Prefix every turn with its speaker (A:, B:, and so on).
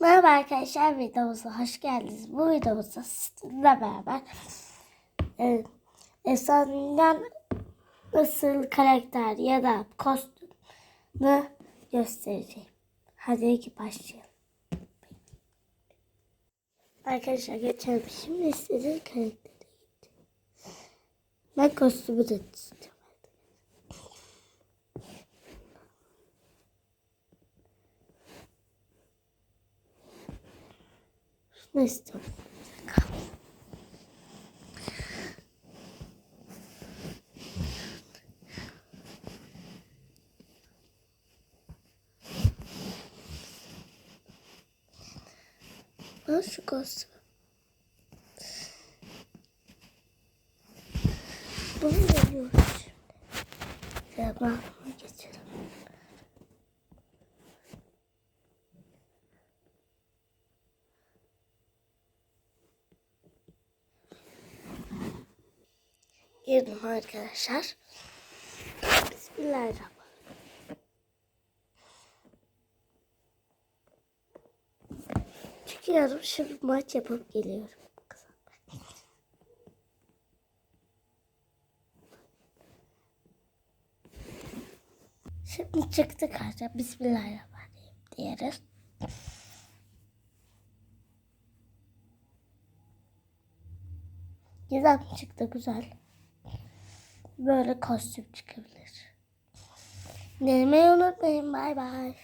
A: Merhaba arkadaşlar videomuza hoş geldiniz. Bu videomuzda sizinle beraber e, efsaneden nasıl karakter ya da kostümü göstereceğim. Hadi iki başlayalım. Arkadaşlar geçelim. Şimdi istediğim karakteri gideceğim. Ben kostümü de istiyorum. Şunu istiyorum. Al şu kostümü. Bunu veriyoruz şimdi. Devamını geçelim. Girdim arkadaşlar. Bismillahirrahmanirrahim. Çıkıyorum şimdi maç yapıp geliyorum. Şimdi çıktık arkadaşlar. Bismillahirrahmanirrahim diyoruz. Güzel çıktı güzel. Böyle kostüm çıkabilir. Denemeyi unutmayın. Bay bay.